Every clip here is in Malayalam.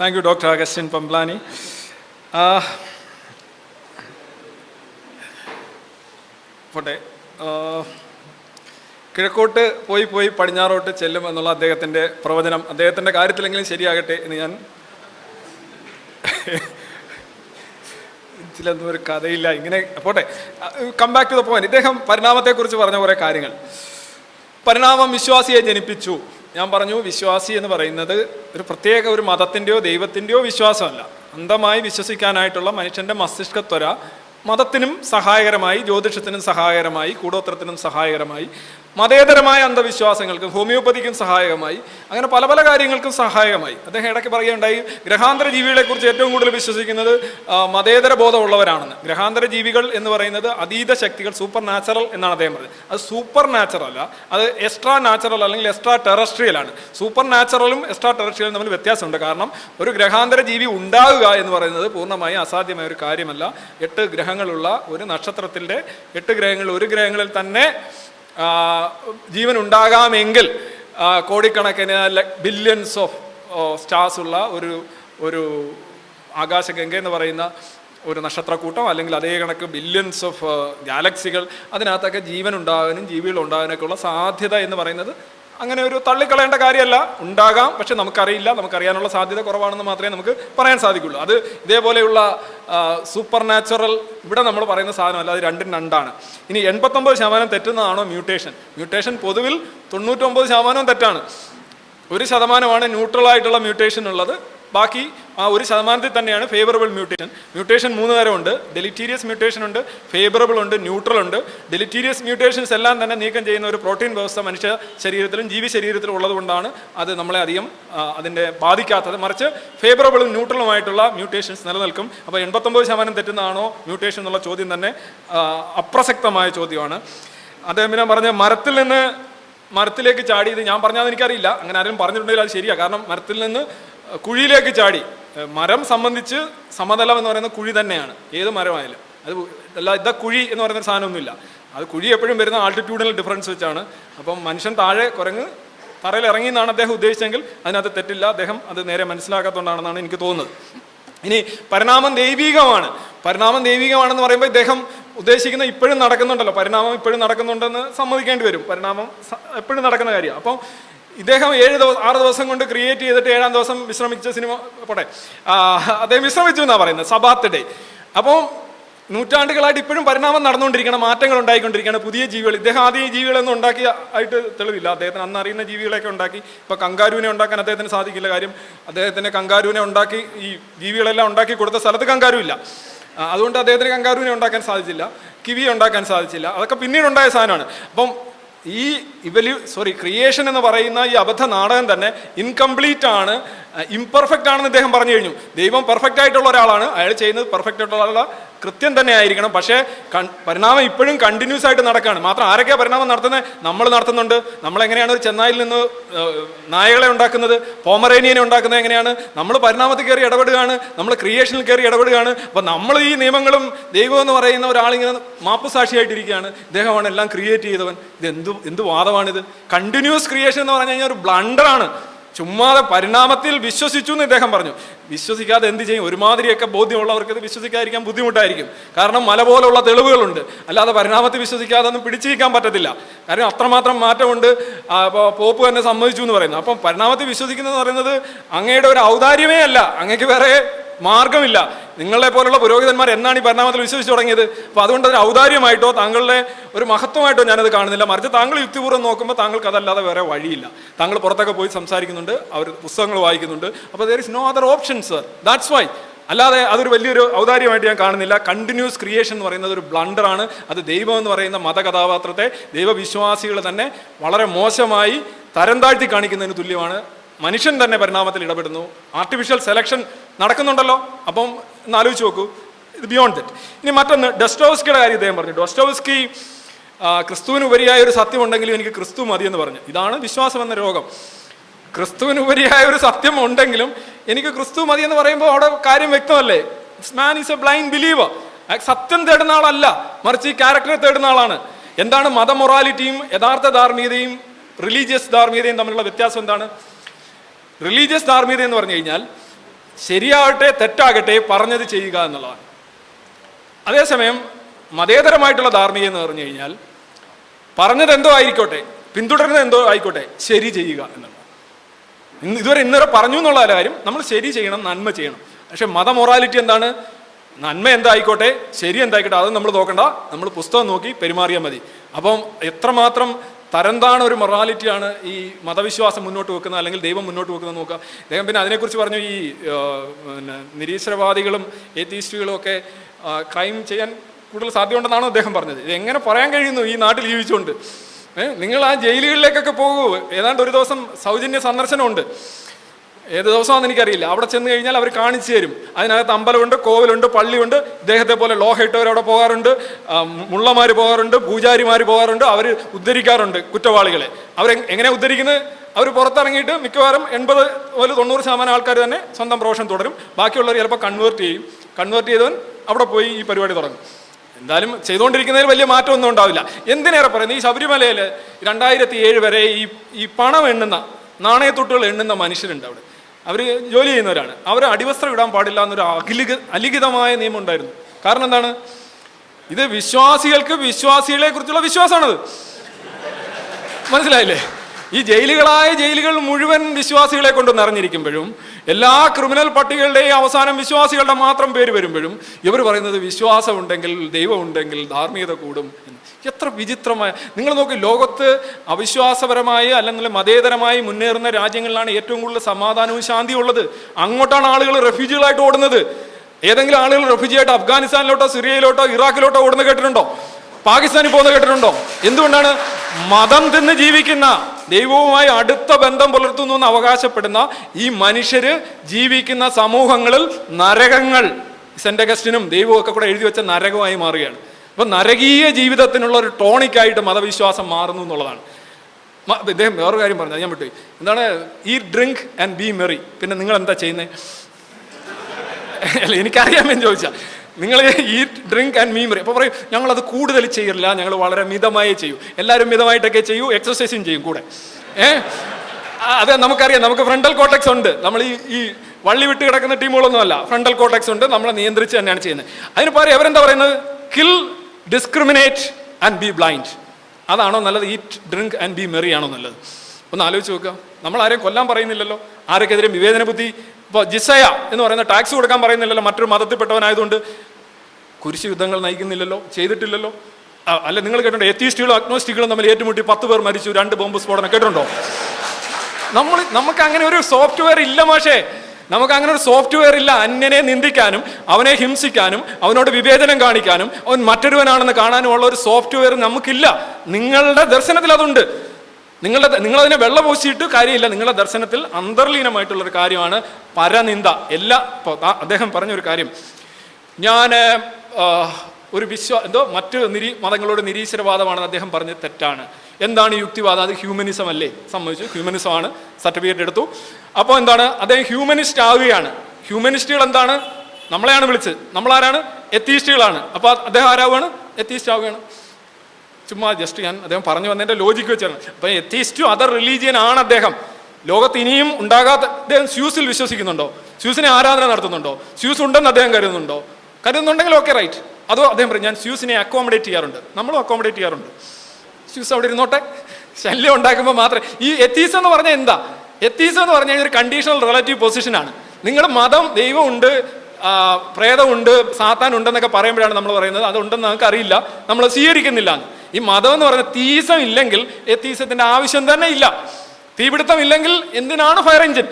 Thank you doctor Augustine Pamplani പോട്ടെ. ആ, കിഴക്കോട്ട് പോയി പോയി പടിഞ്ഞാറോട്ട് ചെല്ലും എന്നുള്ള അദ്ദേഹത്തിന്റെ പ്രവചനം. അദ്ദേഹത്തിന്റെ കാര്യത്തിലെങ്കിലും ശരിയാകട്ടെ എന്ന് ഞാൻ ഇതിലൊന്നും ഒരു കഥയില്ല. ഇങ്ങനെ പോട്ടെ. Come back to the point ഇദ്ദേഹം പരിണാമത്തെക്കുറിച്ച് പറഞ്ഞ കുറേ കാര്യങ്ങൾ. പരിണാമം വിശ്വാസിയെ ജനിപ്പിച്ചു. ഞാൻ പറഞ്ഞു വിശ്വാസി എന്ന് പറയുന്നത് ഒരു പ്രത്യേക ഒരു മതത്തിന്റെയോ ദൈവത്തിന്റെയോ വിശ്വാസമല്ല. അന്ധമായി വിശ്വസിക്കാനായിട്ടുള്ള മനുഷ്യന്റെ മസ്തിഷ്കത്വര മതത്തിനും സഹായകരമായി ജ്യോതിഷത്തിനും സഹായകരമായി കൂടോത്രത്തിനും സഹായകരമായി മതേതരമായ അന്ധവിശ്വാസങ്ങൾക്കും ഹോമിയോപ്പതിക്കും സഹായകമായി അങ്ങനെ പല പല കാര്യങ്ങൾക്കും സഹായകമായി. അദ്ദേഹം ഇടയ്ക്ക് പറയുകയുണ്ടായി ഗ്രഹാന്തര ജീവികളെക്കുറിച്ച് ഏറ്റവും കൂടുതൽ വിശ്വസിക്കുന്നത് മതേതര ബോധമുള്ളവരാണെന്ന്. ഗ്രഹാന്തര ജീവികൾ എന്ന് പറയുന്നത് അതീത ശക്തികൾ സൂപ്പർ നാച്ചുറൽ എന്നാണ് അദ്ദേഹം പറഞ്ഞത്. അത് സൂപ്പർ നാച്ചുറൽ അല്ല അത് എക്സ്ട്രാ നാച്ചുറൽ അല്ലെങ്കിൽ എക്സ്ട്രാ ടെറസ്ട്രിയൽ ആണ്. സൂപ്പർ നാച്ചുറലും എക്സ്ട്രാ ടെറസ്ട്രിയലും തമ്മിൽ വ്യത്യാസമുണ്ട്. കാരണം ഒരു ഗ്രഹാന്തര ജീവി ഉണ്ടാവുക എന്ന് പറയുന്നത് പൂർണമായും അസാധ്യമായ ഒരു കാര്യമല്ല. എട്ട് ഗ്രഹങ്ങളുള്ള ഒരു നക്ഷത്രത്തിന്റെ എട്ട് ഗ്രഹങ്ങൾ ഒരു ഗ്രഹങ്ങളിൽ തന്നെ ജീവൻ ഉണ്ടാകാമെങ്കിൽ കോടിക്കണക്കിന് ബില്യൺസ് ഓഫ് സ്റ്റാർസ് ഉള്ള ഒരു ഒരു ആകാശഗംഗ എന്ന് പറയുന്ന ഒരു നക്ഷത്രക്കൂട്ടം അല്ലെങ്കിൽ അതേ കണക്ക് ബില്യൺസ് ഓഫ് ഗാലക്സികൾ അതിനകത്തൊക്കെ ജീവൻ ഉണ്ടാകാനും ജീവികൾ ഉണ്ടാകാനൊക്കെ ഉള്ള സാധ്യത എന്ന് പറയുന്നത് അങ്ങനെ ഒരു തള്ളിക്കളയേണ്ട കാര്യമല്ല. ഉണ്ടാകാം പക്ഷെ നമുക്കറിയില്ല. നമുക്കറിയാനുള്ള സാധ്യത കുറവാണെന്ന് മാത്രമേ നമുക്ക് പറയാൻ സാധിക്കുള്ളൂ. അത് ഇതേപോലെയുള്ള സൂപ്പർ നാച്ചുറൽ ഇവിടെ നമ്മൾ പറയുന്ന സാധനമല്ല അത് രണ്ടും രണ്ടാണ്. ഇനി എൺപത്തൊമ്പത് ശതമാനം തെറ്റുന്നതാണോ മ്യൂട്ടേഷൻ മ്യൂട്ടേഷൻ പൊതുവിൽ തൊണ്ണൂറ്റൊമ്പത് ശതമാനവും തെറ്റാണ്. ഒരു ശതമാനമാണ് ന്യൂട്രൽ ആയിട്ടുള്ള മ്യൂട്ടേഷൻ ഉള്ളത്. ബാക്കി ആ ഒരു ശതമാനത്തിൽ തന്നെയാണ് ഫേവറബിൾ മ്യൂട്ടേഷൻ മ്യൂട്ടേഷൻ മൂന്ന് തരമുണ്ട് ഡെലിറ്റീരിയസ് മ്യൂട്ടേഷൻ ഉണ്ട് ഫേവറബിൾ ഉണ്ട് ന്യൂട്രൽ ഉണ്ട്. ഡെലിറ്റീരിയസ് മ്യൂട്ടേഷൻസ് എല്ലാം തന്നെ നീക്കം ചെയ്യുന്ന ഒരു പ്രോട്ടീൻ വ്യവസ്ഥ മനുഷ്യ ശരീരത്തിലും ജീവി ശരീരത്തിലും ഉള്ളതുകൊണ്ടാണ് അത് നമ്മളെ അധികം അതിന്റെ ബാധിക്കാത്തത്. മറിച്ച് ഫേവറബിളും ന്യൂട്രലുമായിട്ടുള്ള മ്യൂട്ടേഷൻസ് നിലനിൽക്കും. അപ്പോൾ എൺപത്തൊമ്പത് ശതമാനം തെറ്റുന്നതാണോ മ്യൂട്ടേഷൻ എന്നുള്ള ചോദ്യം തന്നെ അപ്രസക്തമായ ചോദ്യമാണ്. അദ്ദേഹം പിന്നെ പറഞ്ഞ മരത്തിൽ നിന്ന് മരത്തിലേക്ക് ചാടിയത് ഞാൻ പറഞ്ഞാൽ എനിക്കറിയില്ല അങ്ങനെ ആരും പറഞ്ഞിട്ടുണ്ടെങ്കിൽ അത് ശരിയാണ് കാരണം മരത്തിൽ നിന്ന് കുഴിയിലേക്ക് ചാടി. മരം സംബന്ധിച്ച് സമതലം എന്ന് പറയുന്ന കുഴി തന്നെയാണ്. ഏത് മരമായാലും. അത് അല്ല ഇതാ കുഴി എന്ന് പറയുന്ന സാധനമൊന്നുമില്ല. അത് കുഴി എപ്പോഴും വരുന്ന ആൾട്ടിറ്റ്യൂഡിനൽ ഡിഫറൻസ് വെച്ചാണ്. അപ്പം മനുഷ്യൻ താഴെ കുരങ്ങ് തറയിൽ ഇറങ്ങി എന്നാണ് അദ്ദേഹം ഉദ്ദേശിച്ചെങ്കിൽ അതിനകത്ത് തെറ്റില്ല. അദ്ദേഹം അത് നേരെ മനസ്സിലാക്കാത്തതുകൊണ്ടാണെന്നാണ് എനിക്ക് തോന്നുന്നത്. ഇനി പരിണാമം ദൈവികമാണ്. പരിണാമം ദൈവികമാണെന്ന് പറയുമ്പോൾ ഇദ്ദേഹം ഉദ്ദേശിക്കുന്ന ഇപ്പോഴും നടക്കുന്നുണ്ടല്ലോ. പരിണാമം ഇപ്പോഴും നടക്കുന്നുണ്ടെന്ന് സമ്മതിക്കേണ്ടി വരും. പരിണാമം എപ്പോഴും നടക്കുന്ന കാര്യമാണ്. അപ്പം ഇദ്ദേഹം ഏഴ് ദിവസം ആറ് ദിവസം കൊണ്ട് ക്രിയേറ്റ് ചെയ്തിട്ട് ഏഴാം ദിവസം വിശ്രമിച്ച സിനിമ പോട്ടെ. അദ്ദേഹം വിശ്രമിച്ചു എന്നാണ് പറയുന്നത് സബാത്ത് ഡേ. അപ്പം നൂറ്റാണ്ടുകളായിട്ട് ഇപ്പോഴും പരിണാമം നടന്നുകൊണ്ടിരിക്കണം മാറ്റങ്ങൾ ഉണ്ടായിക്കൊണ്ടിരിക്കുകയാണ് പുതിയ ജീവികൾ. ഇദ്ദേഹം ആദ്യം ജീവികളൊന്നും ഉണ്ടാക്കി ആയിട്ട് തെളിവില്ല. അദ്ദേഹത്തിന് അന്ന് അറിയുന്ന ജീവികളെയൊക്കെ ഉണ്ടാക്കി. ഇപ്പോൾ കങ്കാരുവിനെ ഉണ്ടാക്കാൻ അദ്ദേഹത്തിന് സാധിക്കില്ല കാര്യം അദ്ദേഹത്തിന് കങ്കാരുവിനെ ഉണ്ടാക്കി ഈ ജീവികളെല്ലാം ഉണ്ടാക്കി കൊടുത്ത സ്ഥലത്ത് കങ്കാരു ഇല്ല. അതുകൊണ്ട് അദ്ദേഹത്തിന് കങ്കാരുവിനെ ഉണ്ടാക്കാൻ സാധിച്ചില്ല കിവിയെ ഉണ്ടാക്കാൻ സാധിച്ചില്ല. അതൊക്കെ പിന്നീട് ഉണ്ടായ സാധനമാണ്. അപ്പം ഈ ഇവല്യൂ സോറി ക്രിയേഷൻ എന്ന് പറയുന്ന ഈ അബദ്ധ നാടകം തന്നെ ഇൻകംപ്ലീറ്റ് ആണ് ഇംപെർഫെക്റ്റ് ആണെന്ന് ഇദ്ദേഹം പറഞ്ഞു കഴിഞ്ഞു. ദൈവം പെർഫെക്റ്റ് ആയിട്ടുള്ള ഒരാളാണ്. അയാൾ ചെയ്യുന്നത് പെർഫെക്റ്റ് ആയിട്ടുള്ള കൃത്യം തന്നെ ആയിരിക്കണം. പക്ഷേ പരിണാമം ഇപ്പോഴും കണ്ടിന്യൂസ് ആയിട്ട് നടക്കുകയാണ് മാത്രം ആരൊക്കെയാണ് പരിണാമം നടത്തുന്നത് നമ്മൾ നടത്തുന്നുണ്ട്. നമ്മളെങ്ങനെയാണ് ഒരു ചെന്നൈയിൽ നിന്ന് നായകളെ ഉണ്ടാക്കുന്നത്? പോമറേനിയനെ ഉണ്ടാക്കുന്നത് എങ്ങനെയാണ്? നമ്മൾ പരിണാമത്തിൽ കയറി ഇടപെടുകയാണ്. നമ്മൾ ക്രിയേഷനിൽ കയറി ഇടപെടുകയാണ്. അപ്പോൾ നമ്മൾ ഈ നിയമങ്ങളും ദൈവം എന്ന് പറയുന്ന ഒരാളിങ്ങനെ മാപ്പുസാക്ഷിയായിട്ടിരിക്കുകയാണ്. ഇദ്ദേഹമാണ് എല്ലാം ക്രിയേറ്റ് ചെയ്തവൻ. ഇത് എന്ത് എന്ത് വാദമാണിത്? കണ്ടിന്യൂസ് ക്രിയേഷൻ എന്ന് പറഞ്ഞു കഴിഞ്ഞാൽ ഒരു ബ്ലണ്ടറാണ് ചുമ്മാതെ പരിണാമത്തിൽ വിശ്വസിച്ചു എന്ന് ഇദ്ദേഹം പറഞ്ഞു. വിശ്വസിക്കാതെ എന്ത് ചെയ്യും? ഒരുമാതിരിയൊക്കെ ബോധ്യമുള്ളവർക്ക് ഇത് വിശ്വസിക്കാതിരിക്കാൻ ബുദ്ധിമുട്ടായിരിക്കും. കാരണം മല പോലുള്ള തെളിവുകളുണ്ട്. അല്ലാതെ പരിണാമത്തിൽ വിശ്വസിക്കാതെ ഒന്നും പിടിച്ചു നിൽക്കാൻ പറ്റത്തില്ല. കാരണം അത്രമാത്രം മാറ്റമുണ്ട്. പോപ്പ് തന്നെ സമ്മതിച്ചു എന്ന് പറയുന്നത് അപ്പം പരിണാമത്തിൽ വിശ്വസിക്കുന്നത് പറയുന്നത് അങ്ങയുടെ ഒരു ഔദാര്യമേ അല്ല. അങ്ങക്ക് വേറെ മാർഗമില്ല. നിങ്ങളെ പോലുള്ള പുരോഹിതന്മാർ എന്നാണ് ഈ പരിണാമത്തിൽ വിശ്വസിച്ച് തുടങ്ങിയത്? അപ്പോൾ അതുകൊണ്ട് അതിന് ഔദാര്യമായിട്ടോ താങ്കളുടെ ഒരു മഹത്വമായിട്ടോ ഞാനത് കാണുന്നില്ല. മറിച്ച് താങ്കൾ യുക്തിപൂർവം നോക്കുമ്പോൾ താങ്കൾക്ക് അതല്ലാതെ വേറെ വഴിയില്ല. താങ്കൾ പുറത്തൊക്കെ പോയി സംസാരിക്കുന്നുണ്ട് അവർ പുസ്തകങ്ങൾ വായിക്കുന്നുണ്ട്. അപ്പോൾ there is no other option sir that's why അല്ലാതെ അതൊരു വലിയൊരു ഔദാര്യമായിട്ട് ഞാൻ കാണുന്നില്ല. കണ്ടിന്യൂസ് ക്രിയേഷൻ എന്ന് പറയുന്നത് ഒരു ബ്ലണ്ടറാണ് അത് ദൈവം എന്ന് പറയുന്ന മതകഥാപാത്രത്തെ ദൈവവിശ്വാസികൾ തന്നെ വളരെ മോശമായി തരം താഴ്ത്തി കാണിക്കുന്നതിന് തുല്യമാണ്. മനുഷ്യൻ തന്നെ പരിണാമത്തിൽ ഇടപെടുന്നു. ആർട്ടിഫിഷ്യൽ സെലക്ഷൻ നടക്കുന്നുണ്ടല്ലോ. അപ്പം ഒന്ന് ആലോചിച്ച് നോക്കൂ. ഇത് ബിയോണ്ട് ദറ്റ് ഇനി മറ്റൊന്ന് ഡെസ്റ്റോവസ്കിയുടെ കാര്യം ഇദ്ദേഹം പറഞ്ഞു. ഡോസ്റ്റോവ്സ്കി ക്രിസ്തുവിനുപരിയായ ഒരു സത്യം ഉണ്ടെങ്കിലും എനിക്ക് ക്രിസ്തു മതി എന്ന് പറഞ്ഞു. ഇതാണ് വിശ്വാസം എന്ന രോഗം. ക്രിസ്തുവിന് ഉപരിയായ ഒരു സത്യം ഉണ്ടെങ്കിലും എനിക്ക് ക്രിസ്തു മതി എന്ന് പറയുമ്പോൾ അവിടെ കാര്യം വ്യക്തമല്ലേ? Man is a blind believer സത്യം തേടുന്ന ആളല്ല. മറിച്ച് ഈ ക്യാരക്ടറെ തേടുന്ന ആളാണ്. എന്താണ് മത മതമൊറാലിറ്റിയും യഥാർത്ഥ ധാർമ്മികതയും റിലീജിയസ് ധാർമ്മികതയും തമ്മിലുള്ള വ്യത്യാസം എന്താണ്? റിലീജിയസ് ധാർമ്മികത എന്ന് പറഞ്ഞു കഴിഞ്ഞാൽ ശരിയാവട്ടെ തെറ്റാകട്ടെ പറഞ്ഞത് ചെയ്യുക എന്നുള്ളതാണ്. അതേസമയം മതേതരമായിട്ടുള്ള ധാർമ്മികത എന്ന് പറഞ്ഞു കഴിഞ്ഞാൽ പറഞ്ഞത് എന്തോ ആയിക്കോട്ടെ പിന്തുടരുന്നത് എന്തോ ആയിക്കോട്ടെ ശരി ചെയ്യുക എന്നുള്ളത് ഇതുവരെ ഇന്നലെ പറഞ്ഞു എന്നുള്ള കാര്യം നമ്മൾ ശരി ചെയ്യണം നന്മ ചെയ്യണം. പക്ഷെ മത മൊറാലിറ്റി എന്താണ്? നന്മ എന്തായിക്കോട്ടെ ശരി എന്തായിക്കോട്ടെ അത് നമ്മൾ നോക്കണ്ട. നമ്മൾ പുസ്തകം നോക്കി പെരുമാറിയാൽ മതി. അപ്പം എത്രമാത്രം തരംതാണ ഒരു മൊറാലിറ്റിയാണ് ഈ മതവിശ്വാസം മുന്നോട്ട് വെക്കുന്നത് അല്ലെങ്കിൽ ദൈവം മുന്നോട്ട് വെക്കുന്നത് നോക്കുക അദ്ദേഹം പിന്നെ അതിനെക്കുറിച്ച് പറഞ്ഞു ഈ പിന്നെ നിരീശ്വരവാദികളും ഏത്തീസ്റ്റുകളും ഒക്കെ ക്രൈം ചെയ്യാൻ കൂടുതൽ സാധ്യതയുണ്ടെന്നാണ് അദ്ദേഹം പറഞ്ഞത്? ഇത് എങ്ങനെ പറയാൻ കഴിയുന്നു ഈ നാട്ടിൽ ജീവിച്ചുകൊണ്ട്? നിങ്ങൾ ആ ജയിലുകളിലേക്കൊക്കെ പോകൂ. ഏതാണ്ട് ഒരു ദിവസം സൗജന്യ സന്ദർശനമുണ്ട്. ഏത് ദിവസമാണെന്ന് എനിക്കറിയില്ല. അവിടെ ചെന്ന് കഴിഞ്ഞാൽ അവർ കാണിച്ചു തരും. അതിനകത്ത് അമ്പലമുണ്ട് കോവിലുണ്ട് പള്ളിയുണ്ട്. ഇദ്ദേഹത്തെ പോലെ ലോഹ ഇട്ടവർ അവിടെ പോകാറുണ്ട്. മുള്ളമാർ പോകാറുണ്ട് പൂജാരിമാർ പോകാറുണ്ട്. അവർ ഉദ്ധരിക്കാറുണ്ട് കുറ്റവാളികളെ. അവർ എങ്ങനെ ഉദ്ധരിക്കുന്നത്? അവർ പുറത്തിറങ്ങിയിട്ട് മിക്കവാറും എൺപത് മുതൽ തൊണ്ണൂറ് ശതമാനം ആൾക്കാർ തന്നെ സ്വന്തം പ്രൊഫഷൻ തുടരും. ബാക്കിയുള്ളവർ ചിലപ്പോൾ കൺവേർട്ട് ചെയ്യും. കൺവേർട്ട് ചെയ്തവൻ അവിടെ പോയി ഈ പരിപാടി തുടങ്ങും. എന്തായാലും ചെയ്തുകൊണ്ടിരിക്കുന്നതിൽ വലിയ മാറ്റമൊന്നും ഉണ്ടാവില്ല. എന്തിനേറെ പറയുന്നത് ഈ ശബരിമലയിൽ രണ്ടായിരത്തി ഏഴ് വരെ ഈ ഈ പണം എണ്ണുന്ന നാണയത്തൊട്ടുകൾ എണ്ണുന്ന മനുഷ്യരുണ്ട് അവിടെ. അവർ ജോലി ചെയ്യുന്നവരാണ്. അവർ അടിവസ്ത്രം ഇടാൻ പാടില്ല എന്നൊരു അഖിലിക അലിഖിതമായ നിയമം ഉണ്ടായിരുന്നു കാരണം എന്താണ്? ഇത് വിശ്വാസികൾക്ക് വിശ്വാസികളെ കുറിച്ചുള്ള വിശ്വാസമാണത്. മനസ്സിലായില്ലേ? ഈ ജയിലുകളായ ജയിലുകൾ മുഴുവൻ വിശ്വാസികളെ കൊണ്ട് നിറഞ്ഞിരിക്കുമ്പോഴും എല്ലാ ക്രിമിനൽ പട്ടികളുടെയും അവസാനം വിശ്വാസികളുടെ മാത്രം പേര് വരുമ്പോഴും ഇവർ പറയുന്നത് വിശ്വാസമുണ്ടെങ്കിൽ ദൈവമുണ്ടെങ്കിൽ ധാർമ്മികത കൂടും എത്ര വിചിത്രമായ. നിങ്ങൾ നോക്കി ലോകത്ത് അവിശ്വാസപരമായി അല്ലെങ്കിൽ മതേതരമായി മുന്നേറുന്ന രാജ്യങ്ങളിലാണ് ഏറ്റവും കൂടുതൽ സമാധാനവും ശാന്തിയും ഉള്ളത് അങ്ങോട്ടാണ് ആളുകൾ റെഫ്യൂജികളായിട്ട് ഓടുന്നത്. ഏതെങ്കിലും ആളുകൾ റെഫ്യൂജിയായിട്ട് അഫ്ഗാനിസ്ഥാനിലോട്ടോ സിറിയയിലോട്ടോ ഇറാഖിലോട്ടോ ഓടുന്ന കേട്ടിട്ടുണ്ടോ? പാകിസ്ഥാനിൽ പോകുന്ന കേട്ടിട്ടുണ്ടോ? എന്തുകൊണ്ടാണ്? മതം തിന്ന് ജീവിക്കുന്ന ദൈവവുമായി അടുത്ത ബന്ധം പുലർത്തുന്നു എന്ന് അവകാശപ്പെടുന്ന ഈ മനുഷ്യര് ജീവിക്കുന്ന സമൂഹങ്ങളിൽ നരകങ്ങൾ. സെന്റ് അഗസ്റ്റിനും ദൈവവും ഒക്കെ കൂടെ എഴുതി വെച്ച നരകമായി മാറുകയാണ്. അപ്പൊ നരകീയ ജീവിതത്തിനുള്ള ഒരു ടോണിക്കായിട്ട് മതവിശ്വാസം മാറുന്നു എന്നുള്ളതാണ്. ഇദ്ദേഹം വേറൊരു കാര്യം പറഞ്ഞു ഞാൻ വിട്ടു എന്താണ്? ഈ ഡ്രിങ്ക് ആൻഡ് ബി മെറി പിന്നെ നിങ്ങൾ എന്താ ചെയ്യുന്നത് അല്ല എനിക്കറിയാമെന്ന് ചോദിച്ചാൽ നിങ്ങൾ ഈ ഡ്രിങ്ക് ആൻഡ് മീമറി അപ്പോൾ പറയും ഞങ്ങളത് കൂടുതൽ ചെയ്യില്ല ഞങ്ങൾ വളരെ മിതമായി ചെയ്യൂ. എല്ലാവരും മിതമായിട്ടൊക്കെ ചെയ്യൂ എക്സസൈസും ചെയ്യും കൂടെ. ഏ? അതെ നമുക്കറിയാം നമുക്ക് ഫ്രണ്ടൽ കോട്ടക്സ് ഉണ്ട്. നമ്മൾ ഈ ഈ വള്ളി വിട്ട് കിടക്കുന്ന ടീമുകളൊന്നും അല്ല ഫ്രണ്ടൽ കോട്ടക്സ് ഉണ്ട് നമ്മളെ നിയന്ത്രിച്ച് തന്നെയാണ് ചെയ്യുന്നത്. അതിന് പറയും അവരെന്താ പറയുന്നത്? Kill discriminate and be blind അതാണോ നല്ലത്? Eat drink and be merry ആണോ നല്ലത്? ഒന്ന് ആലോചിച്ച് നോക്കുക. നമ്മൾ ആരെയും കൊല്ലാൻ പറയുന്നില്ലല്ലോ. ആരൊക്കെതിരെ വിവേചന ബുദ്ധി ഇപ്പോൾ ജിസയ എന്ന് പറയുന്ന ടാക്സ് കൊടുക്കാൻ പറയുന്നില്ലല്ലോ. മറ്റൊരു മതത്തിൽപ്പെട്ടവനായതുകൊണ്ട് കുരിശ് യുദ്ധങ്ങൾ നയിക്കുന്നില്ലല്ലോ. ചെയ്തിട്ടില്ലല്ലോ. അല്ല നിങ്ങൾ കേട്ടിട്ടുണ്ടോ? എത്തീസ്റ്റുകളും അഗ്നോസ്റ്റിക്കുകളും തമ്മിൽ ഏറ്റുമുട്ടി പത്ത് പേർ മരിച്ചു. രണ്ട് ബോംബ് സ്ഫോടനം. കേട്ടിട്ടുണ്ടോ? നമ്മൾ നമുക്ക് അങ്ങനെ ഒരു സോഫ്റ്റ്വെയർ ഇല്ല മാഷേ. നമുക്ക് അങ്ങനെ ഒരു സോഫ്റ്റ്വെയർ ഇല്ല. അന്യനെ നിന്ദിക്കാനും അവനെ ഹിംസിക്കാനും അവനോട് വിവേചനം കാണിക്കാനും അവൻ മറ്റൊരുവനാണെന്ന് കാണാനും ഉള്ള ഒരു സോഫ്റ്റ്വെയർ നമുക്കില്ല. നിങ്ങളുടെ ദർശനത്തിൽ അതുണ്ട്. നിങ്ങളുടെ നിങ്ങളതിനെ വെള്ളം പൂശിയിട്ട് കാര്യമില്ല. നിങ്ങളുടെ ദർശനത്തിൽ അന്തർലീനമായിട്ടുള്ള ഒരു കാര്യമാണ് പരനിന്ദ. എല്ലാ അദ്ദേഹം പറഞ്ഞൊരു കാര്യം. ഞാൻ ഒരു വിശ്വ എന്തോ മറ്റ് നിരീ മതങ്ങളോട് നിരീശ്വരവാദമാണെന്ന് അദ്ദേഹം പറഞ്ഞത് തെറ്റാണ്. എന്താണ് യുക്തിവാദം? അത് ഹ്യൂമനിസം അല്ലേ? സമ്മതിച്ചു ഹ്യൂമനിസം ആണ്. സർട്ടിഫിക്കറ്റ് എടുത്തു. അപ്പോൾ എന്താണ്? അദ്ദേഹം ഹ്യൂമനിസ്റ്റ് ആവുകയാണ്. ഹ്യൂമനിസ്റ്റുകൾ എന്താണ്? നമ്മളെയാണ് വിളിച്ചത്. നമ്മളാരാണ്? എത്തീസ്റ്റുകളാണ് അപ്പോൾ അദ്ദേഹം ആരാവുകയാണ്? എത്തീസ്റ്റ് ആവുകയാണ്. ചുമ്മാ ജസ്റ്റ് ഞാൻ അദ്ദേഹം പറഞ്ഞു വന്നതിന്റെ ലോജിക്ക് വെച്ചാണ്. അപ്പം എത്തീസ്റ്റും അതർ റിലീജിയൻ ആണ് അദ്ദേഹം. ലോകത്ത് ഇനിയും ഉണ്ടാകാത്ത അദ്ദേഹം സ്യൂസിൽ വിശ്വസിക്കുന്നുണ്ടോ? സ്യൂസിനെ ആരാധന നടത്തുന്നുണ്ടോ? സ്യൂസ് ഉണ്ടെന്ന് അദ്ദേഹം കരുതുന്നുണ്ടോ? കരുതുന്നുണ്ടെങ്കിൽ ഓക്കെ റൈറ്റ് അതോ അദ്ദേഹം പറയും ഞാൻ സ്യൂസിനെ അക്കോമഡേറ്റ് ചെയ്യാറുണ്ട്. നമ്മളും അക്കോമഡേറ്റ് ചെയ്യാറുണ്ട്. സ്യൂസ് അവിടെ ഇരുന്നോട്ടെ. ശല്യം ഉണ്ടാക്കുമ്പോൾ മാത്രമേ ഈ എത്തീസം എന്ന് പറഞ്ഞാൽ എന്താ? എത്തീസം എന്ന് പറഞ്ഞാൽ ഒരു കണ്ടീഷണൽ റിലേറ്റീവ് പൊസിഷനാണ് നിങ്ങൾ മതം ദൈവമുണ്ട് പ്രേതമുണ്ട് സാത്താൻ ഉണ്ടെന്നൊക്കെ പറയുമ്പോഴാണ് നമ്മൾ പറയുന്നത്. അതുണ്ടെന്ന് നമുക്ക് അറിയില്ല. നമ്മൾ സ്വീകരിക്കുന്നില്ല. ഈ മതം എന്ന് പറഞ്ഞാൽ തീസം ഇല്ലെങ്കിൽ എത്തീസത്തിന്റെ ആവശ്യം തന്നെ ഇല്ല. തീപിടുത്തം ഇല്ലെങ്കിൽ എന്തിനാണ് ഫയർ എഞ്ചിൻ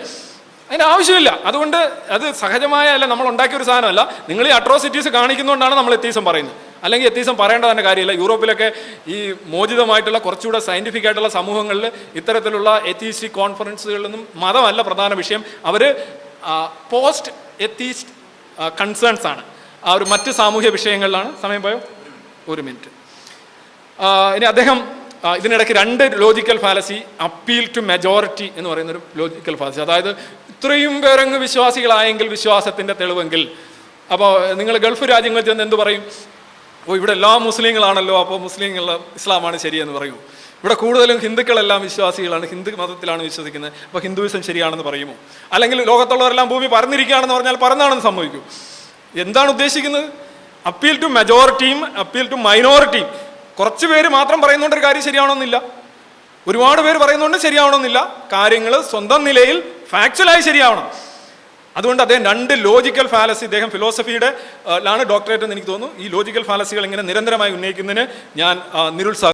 അതിന്റെ ആവശ്യമില്ല. അതുകൊണ്ട് അത് സഹജമായ അല്ല നമ്മൾ ഉണ്ടാക്കിയ ഒരു സാധനമല്ല. നിങ്ങൾ ഈ അട്രോസിറ്റീസ് കാണിക്കുന്നതുകൊണ്ടാണ് നമ്മൾ എത്തീസം പറയുന്നത്. അല്ലെങ്കിൽ എത്തീസം പറയേണ്ട തന്നെ കാര്യമില്ല. യൂറോപ്പിലൊക്കെ ഈ മോചിതമായിട്ടുള്ള കുറച്ചുകൂടെ സയന്റിഫിക് ആയിട്ടുള്ള സമൂഹങ്ങളിൽ ഇത്തരത്തിലുള്ള എത്തീസ്റ്റിക് കോൺഫറൻസുകളിലൊന്നും മതമല്ല പ്രധാന വിഷയം. അവർ പോസ്റ്റ് എത്തീസ്റ്റ് കൺസേൺസ് ആണ്. ആ ഒരു മറ്റ് സാമൂഹ്യ വിഷയങ്ങളിലാണ്. സമയം പോയോ? ഒരു മിനിറ്റ്. ഇനി അദ്ദേഹം ഇതിനിടയ്ക്ക് രണ്ട് logical fallacy appeal to majority എന്ന് പറയുന്ന ഒരു ലോജിക്കൽ ഫാലസി അതായത് ഇത്രയും പേരങ്ങ് വിശ്വാസികളായെങ്കിൽ വിശ്വാസത്തിന്റെ തെളിവെങ്കിൽ. അപ്പോൾ നിങ്ങൾ ഗൾഫ് രാജ്യങ്ങളിൽ ചെന്ന് എന്ത് പറയും? ഓ ഇവിടെ എല്ലാ മുസ്ലിങ്ങളാണല്ലോ അപ്പോൾ മുസ്ലിങ്ങൾ ഇസ്ലാമാണ് ശരിയെന്ന് പറയൂ. ഇവിടെ കൂടുതലും ഹിന്ദുക്കളെല്ലാം വിശ്വാസികളാണ് ഹിന്ദു മതത്തിലാണ് വിശ്വസിക്കുന്നത്. അപ്പോൾ ഹിന്ദുവിസം ശരിയാണെന്ന് പറയുമോ? അല്ലെങ്കിൽ ലോകത്തുള്ളവരെല്ലാം ഭൂമി പറഞ്ഞിരിക്കുകയാണെന്ന് പറഞ്ഞാൽ പറഞ്ഞാണെന്ന് സംഭവിക്കും. എന്താണ് ഉദ്ദേശിക്കുന്നത്? അപ്പീൽ ടു മെജോറിറ്റിയും അപ്പീൽ ടു മൈനോറിറ്റിയും കുറച്ച് പേര് മാത്രം പറയുന്നതുകൊണ്ട് ഒരു കാര്യം ശരിയാവണമെന്നില്ല. ഒരുപാട് പേര് പറയുന്നുണ്ട് ശരിയാവണമെന്നില്ല. കാര്യങ്ങൾ സ്വന്തം നിലയിൽ ഫാക്ച്വലായി ശരിയാവണം. അതുകൊണ്ട് അദ്ദേഹം രണ്ട് ലോജിക്കൽ ഫാലസി അദ്ദേഹം ഫിലോസഫിയുടെ ലാണ് ഡോക്ടറേറ്റ് എന്ന് എനിക്ക് തോന്നുന്നു. ഈ ലോജിക്കൽ ഫാലസികൾ ഇങ്ങനെ നിരന്തരമായി ഉന്നയിക്കുന്നതിന് ഞാൻ നിരുത്സാഹം